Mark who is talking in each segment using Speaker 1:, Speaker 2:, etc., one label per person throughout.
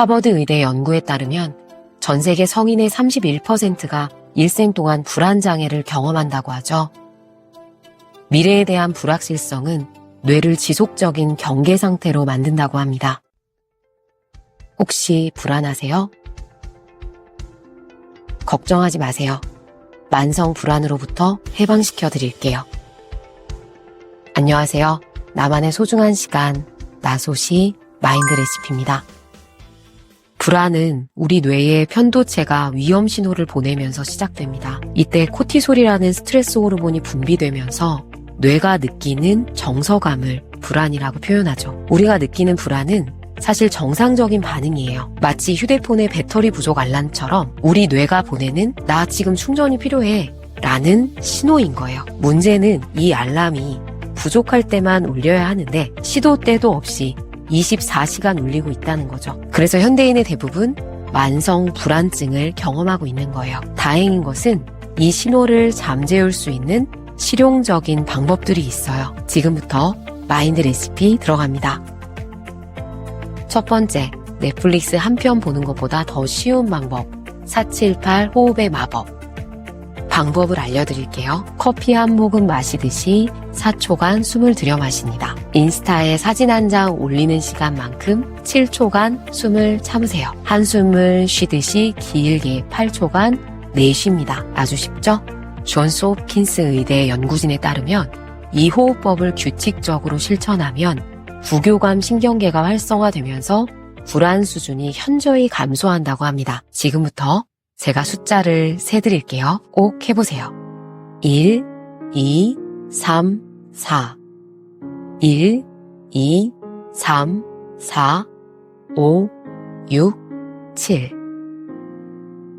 Speaker 1: 하버드 의대 연구에 따르면 전 세계 성인의 31%가 일생 동안 불안장애를 경험한다고 하죠. 미래에 대한 불확실성은 뇌를 지속적인 경계 상태로 만든다고 합니다. 혹시 불안하세요? 걱정하지 마세요. 만성 불안으로부터 해방시켜 드릴게요. 안녕하세요. 나만의 소중한 시간, 나소시 마인드 레시피입니다. 불안은 우리 뇌의 편도체가 위험 신호를 보내면서 시작됩니다. 이때 코티솔이라는 스트레스 호르몬이 분비되면서 뇌가 느끼는 정서감을 불안이라고 표현하죠. 우리가 느끼는 불안은 사실 정상적인 반응이에요. 마치 휴대폰의 배터리 부족 알람처럼 우리 뇌가 보내는 나 지금 충전이 필요해 라는 신호인 거예요. 문제는 이 알람이 부족할 때만 울려야 하는데 시도 때도 없이 24시간 울리고 있다는 거죠. 그래서 현대인의 대부분 만성 불안증을 경험하고 있는 거예요. 다행인 것은 이 신호를 잠재울 수 있는 실용적인 방법들이 있어요. 지금부터 마인드 레시피 들어갑니다. 첫 번째, 넷플릭스 한 편 보는 것보다 더 쉬운 방법. 478 호흡의 마법. 방법을 알려드릴게요. 커피 한 모금 마시듯이 4초간 숨을 들여 마십니다. 인스타에 사진 한 장 올리는 시간만큼 7초간 숨을 참으세요. 한숨을 쉬듯이 길게 8초간 내쉽니다. 아주 쉽죠? 존스 홉킨스 의대 연구진에 따르면 이 호흡법을 규칙적으로 실천하면 부교감 신경계가 활성화되면서 불안 수준이 현저히 감소한다고 합니다. 지금부터 제가 숫자를 세드릴게요. 꼭 해보세요. 1, 2, 3, 4. 1, 2, 3, 4, 5, 6, 7.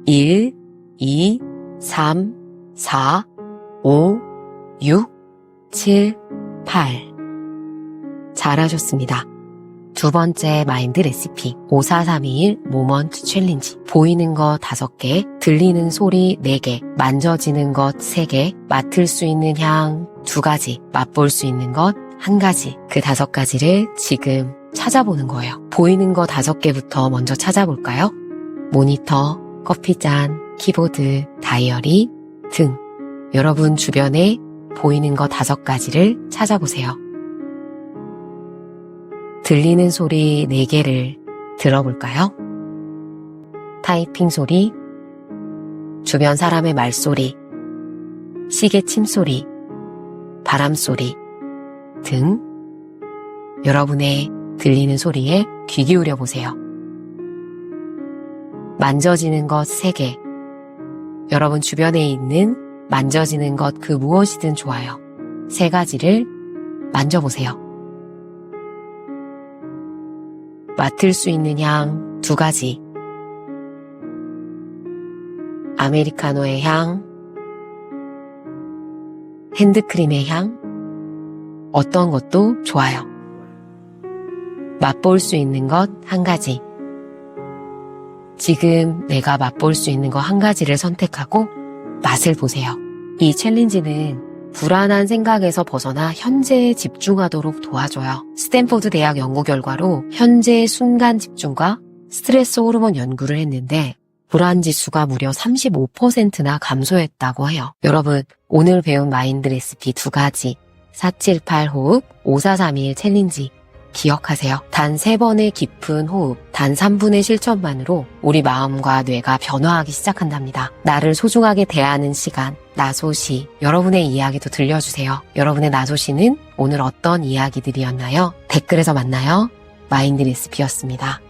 Speaker 1: 1, 2, 3, 4, 5, 6, 7, 8. 잘하셨습니다. 두 번째 마인드 레시피 54321 모먼트 챌린지 보이는 거 5개, 들리는 소리 4개, 만져지는 것 3개, 맡을 수 있는 향 2가지, 맛볼 수 있는 것 1가지 그 5가지를 지금 찾아보는 거예요. 보이는 거 5개부터 먼저 찾아볼까요? 모니터, 커피잔, 키보드, 다이어리 등 여러분 주변에 보이는 거 5가지를 찾아보세요. 들리는 소리 4개를 들어볼까요? 타이핑 소리, 주변 사람의 말소리, 시계 침소리, 바람 소리 등 여러분의 들리는 소리에 귀 기울여 보세요. 만져지는 것 3개. 여러분 주변에 있는 만져지는 것 그 무엇이든 좋아요. 세 가지를 만져보세요. 맡을 수 있는 향 두 가지. 아메리카노의 향, 핸드크림의 향, 어떤 것도 좋아요. 맛볼 수 있는 것 한 가지. 지금 내가 맛볼 수 있는 것 한 가지를 선택하고 맛을 보세요. 이 챌린지는 불안한 생각에서 벗어나 현재에 집중하도록 도와줘요. 스탠포드 대학 연구 결과로 현재의 순간 집중과 스트레스 호르몬 연구를 했는데 불안 지수가 무려 35%나 감소했다고 해요. 여러분, 오늘 배운 마인드 레시피 두 가지 478 호흡, 5431 챌린지 기억하세요. 단 3번의 깊은 호흡, 단 3분의 실천만으로 우리 마음과 뇌가 변화하기 시작한답니다. 나를 소중하게 대하는 시간, 나소시. 여러분의 이야기도 들려주세요. 여러분의 나소시는 오늘 어떤 이야기들이었나요? 댓글에서 만나요. 마인드 레시피였습니다.